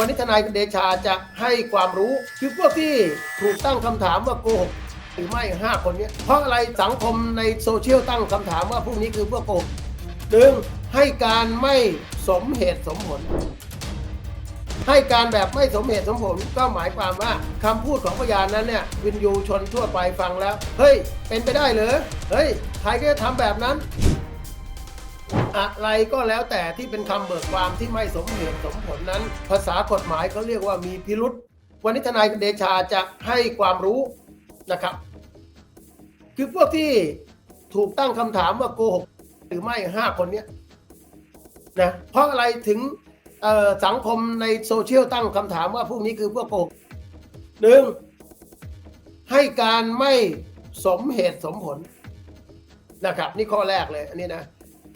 วันนี้ทนายเดชาจะให้ความรู้ คือพวกที่ถูกตั้งคำถามว่าโกหกหรือไม่ห้าคนนี้เพราะอะไรสังคมในโซเชียลตั้งคำถามว่าพวกนี้คือพวกโกหกหนึ่งให้การไม่สมเหตุสมผล ให้การแบบไม่สมเหตุสมผลก็หมายความว่าคำพูดของพยานนั้นเนี่ยวินยูชนทั่วไปฟังแล้ว เฮ้ย เป็นไปได้เหรอเฮ้ยใครก็จะทำแบบนั้น อะไรก็แล้วแต่ที่เป็นคำเบิกความที่ไม่สมเหตุสมผลนั้น ภาษากฎหมายเขาเรียกว่ามีพิรุษวันนี้ทนายเดชาจะให้ความรู้นะครับ คือพวกที่ถูกตั้งคำถามว่าโกหกหรือไม่ห้าคนเนี้ยนะเพราะอะไรถึงสังคมในโซเชียลตั้งคำถามว่าพวกนี้คือพวกโกหกหนึ่งให้การไม่สมเหตุสมผลนะครับ นี่ข้อแรกเลยอันนี้นะ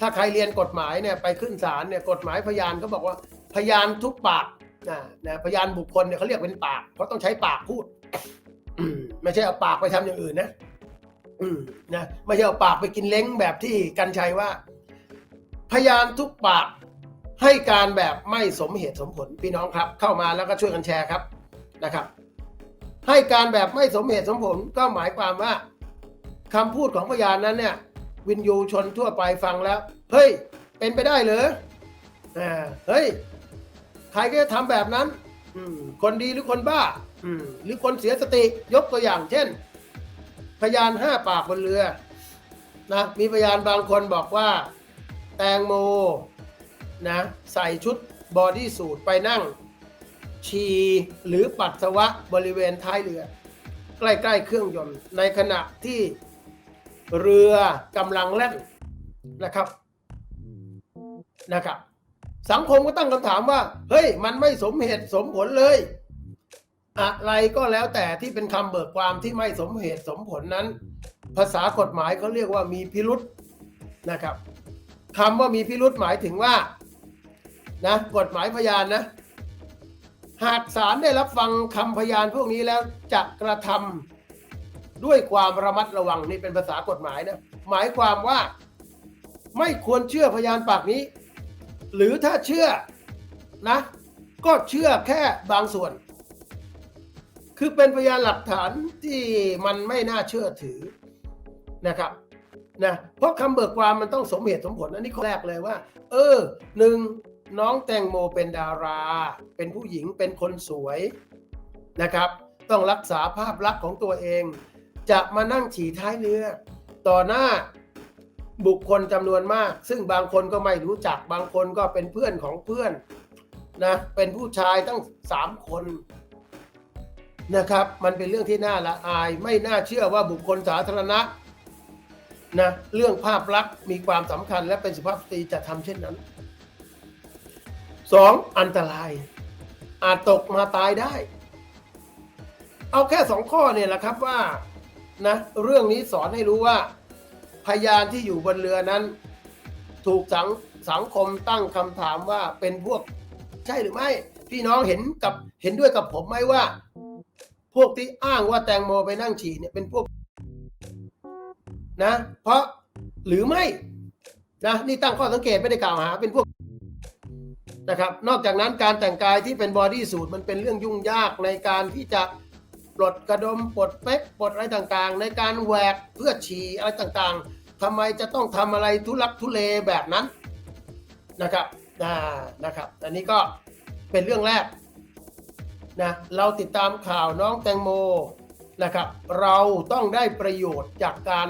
ถ้าใครเรียนกฎหมายเนี่ยไปขึ้นศาลเนี่ยกฎหมายพยานก็บอกว่าพยานทุกปากนะนะพยานบุคคลเนี่ยเขาเรียกเป็นปาก เพราะต้องใช้ปากพูดไม่ใช่เอาปากไปทำอย่างอื่นนะนะไม่ใช่เอาปากไปกินเล้งแบบที่กันชัยว่า พยานทุกปากให้การแบบไม่สมเหตุสมผลพี่น้องครับ เข้ามาแล้วก็ช่วยกันแชร์ครับนะครับ ให้การแบบไม่สมเหตุสมผลก็หมายความว่าคำพูดของพยานนั้นเนี่ย วินยูชนทั่วไปฟังแล้ว เฮ้ย เป็นไปได้เหรออ่าเฮ้ย ใครก็จะทำแบบนั้น อืม คนดีหรือคนบ้า อืม หรือคนเสียสติ ยกตัวอย่าง เช่น พยานห้าปากบนเรือ นะ มีพยานบางคนบอกว่า แตงโม นะ ใส่ชุดบอดี้สูทไปนั่ง ฉี่หรือปัสสาวะบริเวณท้ายเรือ ใกล้ๆเครื่องยนต์ ในขณะที่เรือกำลังแล่นนะครับ นะครับ สังคมก็ตั้งคำถามว่า เฮ้ย มันไม่สมเหตุสมผลเลย อะไรก็แล้วแต่ที่เป็นคำเบิกความที่ไม่สมเหตุสมผลนั้น ภาษากฎหมายเขาเรียกว่ามีพิรุษนะครับคำว่ามีพิรุษหมายถึงว่านะกฎหมายพยานนะ หากศาลได้รับฟังคำพยานพวกนี้แล้วจะกระทำด้วยความระมัดระวังนี่เป็นภาษากฎหมายนะหมายความว่าไม่ควรเชื่อพยานปากนี้ หรือถ้าเชื่อนะ ก็เชื่อแค่บางส่วน คือเป็นพยานหลักฐานที่มันไม่น่าเชื่อถือนะครับนะเพราะคำเบิกความมันต้องสมเหตุสมผลอันนี้ข้อแรกเลยว่า เออหนึ่งน้องแตงโมเป็นดารา เป็นผู้หญิงเป็นคนสวยนะครับ ต้องรักษาภาพลักษณ์ของตัวเอง จะมานั่งฉี่ท้ายเรือ ต่อหน้า บุคคลจำนวนมาก ซึ่งบางคนก็ไม่รู้จักบางคนก็เป็นเพื่อนของเพื่อนนะเป็นผู้ชายตั้งสามคนนะครับ มันเป็นเรื่องที่น่าละอาย ไม่น่าเชื่อว่าบุคคลสาธารณะนะเรื่องภาพลักษณ์มีความสำคัญและเป็นสุภาพสตรีจะทำเช่นนั้นสองอันตราย อาจตกมาตายได้ เอาแค่สองข้อเนี่ยแหละครับว่านะเรื่องนี้สอนให้รู้ว่า พยานที่อยู่บนเรือนั้น ถูกสังสังคมตั้งคำถามว่าเป็นพวกใช่หรือไม่ พี่น้องเห็นกับเห็นด้วยกับผมไหมว่า พวกที่อ้างว่าแตงโมไปนั่งฉี่เนี่ยเป็นพวกนะ เพราะหรือไม่นะนี่ตั้งข้อสังเกตไม่ได้กล่าวหาเป็นพวกนะครับ นอกจากนั้นการแต่งกายที่เป็นบอดี้สูทมันเป็นเรื่องยุ่งยากในการที่จะ ลดกระดมปลดเป๊กปลดอะไรต่างๆ ในการแหวกเพื่อฉี่อะไรต่างๆทำไมจะต้องทำอะไรทุลักทุเลแบบนั้นนะครับอ่านะครับ อันนี้ก็เป็นเรื่องแรกนะเราติดตามข่าวน้องแตงโมนะครับ เราต้องได้ประโยชน์จากการ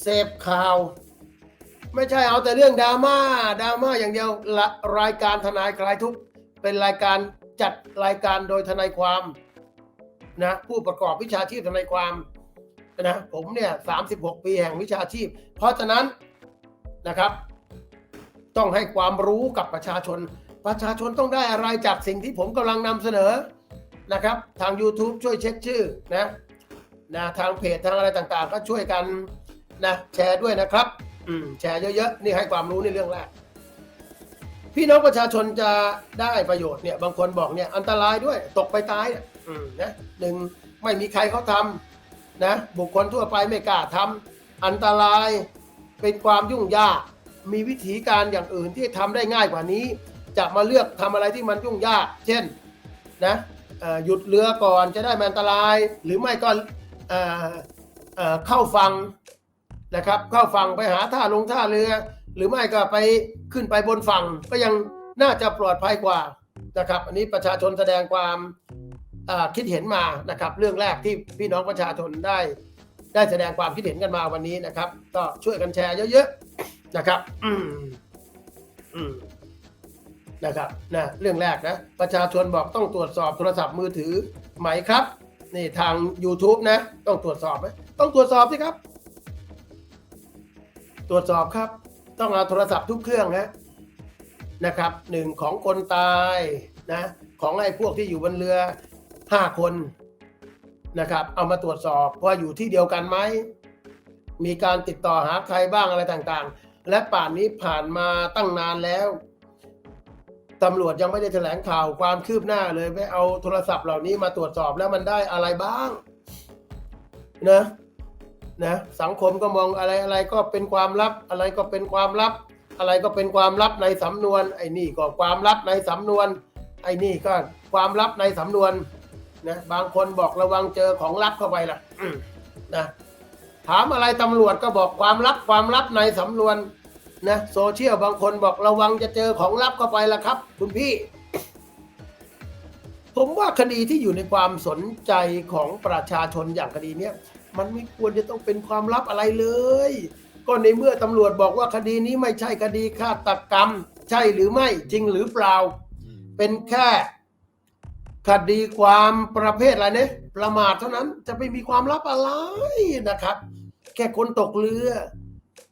เสพข่าว ไม่ใช่เอาแต่เรื่องดราม่าดราม่าอย่างเดียวรายการทนายคลายทุกเป็นรายการจัดรายการโดยทนายความ นะผู้ประกอบวิชาชีพทนายความนะผมเนี่ย36ปีแห่งวิชาชีพ เพราะฉะนั้นนะครับ ต้องให้ความรู้กับประชาชน ประชาชนต้องได้อะไรจากสิ่งที่ผมกำลังนำเสนอนะครับ ทาง YouTube ช่วยเช็คชื่อนะนะทางเพจทางอะไรต่างๆ ก็ช่วยกันนะแชร์ด้วยนะครับ อืมแชร์เยอะๆ นี่ให้ความรู้ในเรื่องแรก พี่น้องประชาชนจะได้ประโยชน์เนี่ยบางคนบอกเนี่ยอันตรายด้วยตกไปตายเนี่ยนะหนึ่งไม่มีใครเขาทำนะบุคคลทั่วไปไม่กล้าทำอันตรายเป็นความยุ่งยาก มีวิธีการอย่างอื่นที่ทำได้ง่ายกว่านี้ จะมาเลือกทำอะไรที่มันยุ่งยาก เช่นนะหยุดเรือก่อนจะได้ไม่อันตราย หรือไม่ก็เข้าฟังนะครับ เข้าฟังไปหาท่าลงท่าเรือ หรือไม่ก็ไปขึ้นไปบนฝั่งก็ยังน่าจะปลอดภัยกว่านะครับ อันนี้ประชาชนแสดงความคิดเห็นมานะครับ เรื่องแรกที่พี่น้องประชาชนได้ ได้แสดงความคิดเห็นกันมาวันนี้นะครับ ก็ช่วยกันแชร์เยอะๆนะครับอืมอืมนะครับนะเรื่องแรกนะ ประชาชนบอกต้องตรวจสอบโทรศัพท์มือถือไหมครับนี่ทาง YouTube นะ ต้องตรวจสอบไหมต้องตรวจสอบสิครับ ตรวจสอบครับ ต้องเอาโทรศัพท์ทุกเครื่องนะนะครับหนึ่งของคนตายนะของไอ้พวกที่อยู่บนเรือห้าคนนะครับ เอามาตรวจสอบว่าอยู่ที่เดียวกันไหมมีการติดต่อหาใครบ้างอะไรต่างๆ และป่านนี้ผ่านมาตั้งนานแล้วตำรวจยังไม่ได้แถลงข่าวความคืบหน้าเลยไปเอาโทรศัพท์เหล่านี้มาตรวจสอบแล้วมันได้อะไรบ้างนะ นะสังคมก็มองอะไรอะไรก็เป็นความลับ อะไรก็เป็นความลับ อะไรก็เป็นความลับในสำนวน ไอ้นี่ก็ความลับในสำนวน ไอ้นี่ก็ความลับในสำนวนนะบางคนบอกระวังเจอของลับเข้าไปล่ะนะถามอะไรตำรวจก็บอกความลับความลับในสำนวนนะโซเชียลบางคนบอกระวังจะเจอของลับเข้าไปละครับ คุณพี่ ผมว่าคดีที่อยู่ในความสนใจของประชาชนอย่างคดีเนี้ย มันไม่ควรจะต้องเป็นความลับอะไรเลย ก็ในเมื่อตำรวจบอกว่าคดีนี้ไม่ใช่คดีฆาตกรรม ใช่หรือไม่จริงหรือเปล่า เป็นแค่คดีความประเภทอะไรเนี่ยประมาทเท่านั้นจะไม่มีความลับอะไรนะครับ แค่คนตกเรือ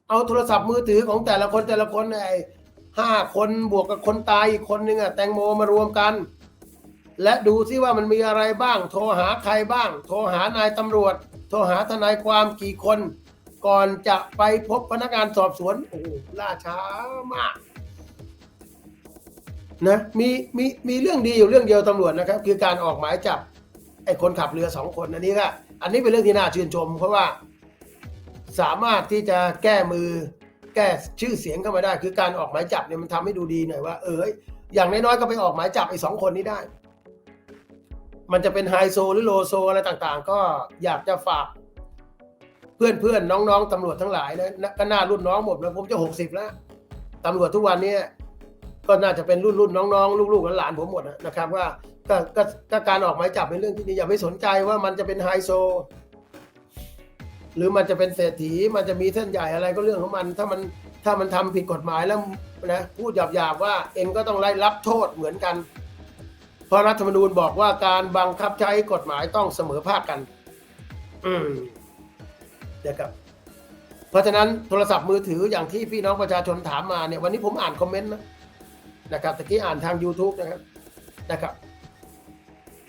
เอาโทรศัพท์มือถือของแต่ละคนแต่ละคนไอ้ห้าคนบวกกับคนตายอีกคนนึงอะแตงโมมารวมกัน และดูซิว่ามันมีอะไรบ้าง โทรหาใครบ้าง โทรหานายตำรวจ โทรหาทนายความกี่คน ก่อนจะไปพบพนักงานสอบสวน โอ้โหล่าช้ามากนะมีมีมีเรื่องดีอยู่เรื่องเดียวตำรวจนะครับ คือการออกหมายจับไอ้คนขับเรือสองคนอันนี้ก็อันนี้เป็นเรื่องที่น่าชื่นชม เพราะว่าสามารถที่จะแก้มือแก้ชื่อเสียงเข้ามาได้ คือการออกหมายจับเนี่ยมันทำให้ดูดีหน่อยว่า เอออย่างน้อยๆก็ไปออกหมายจับไอ้สองคนนี้ได้ มันจะเป็นไฮโซหรือโลโซอะไรต่างๆ ก็อยากจะฝาก เพื่อนๆ น้องๆตำรวจทั้งหลายนะก็น่ารุ่นน้องหมดแล้วผมจะหกสิบแล้วตำรวจทุกวันนี้ก็น่าจะเป็นรุ่นรุ่นน้องๆ ลูกๆหลานผมหมดนะครับว่าก็ก็ก็การออกหมายจับเป็นเรื่องที่ดีอย่าไปสนใจว่ามันจะเป็นไฮโซ หรือมันจะเป็นเศรษฐีมันจะมีเส้นใหญ่อะไรก็เรื่องของมัน ถ้ามันถ้ามันทำผิดกฎหมายแล้วนะพูดหยาบๆว่าเองก็ต้องได้รับโทษเหมือนกัน เพราะรัฐธรรมนูญบอกว่าการบังคับใช้กฎหมายต้องเสมอภาคกัน อืมนะครับเพราะฉะนั้นโทรศัพท์มือถืออย่างที่พี่น้องประชาชนถามมาเนี่ยวันนี้ผมอ่านคอมเมนต์นะนะครับตะกี้อ่านทาง YouTube นะครับนะครับ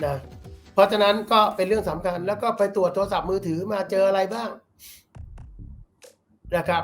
นะเพราะฉะนั้นก็เป็นเรื่องสำคัญ แล้วก็ไปตรวจโทรศัพท์มือถือมาเจออะไรบ้างนะครับ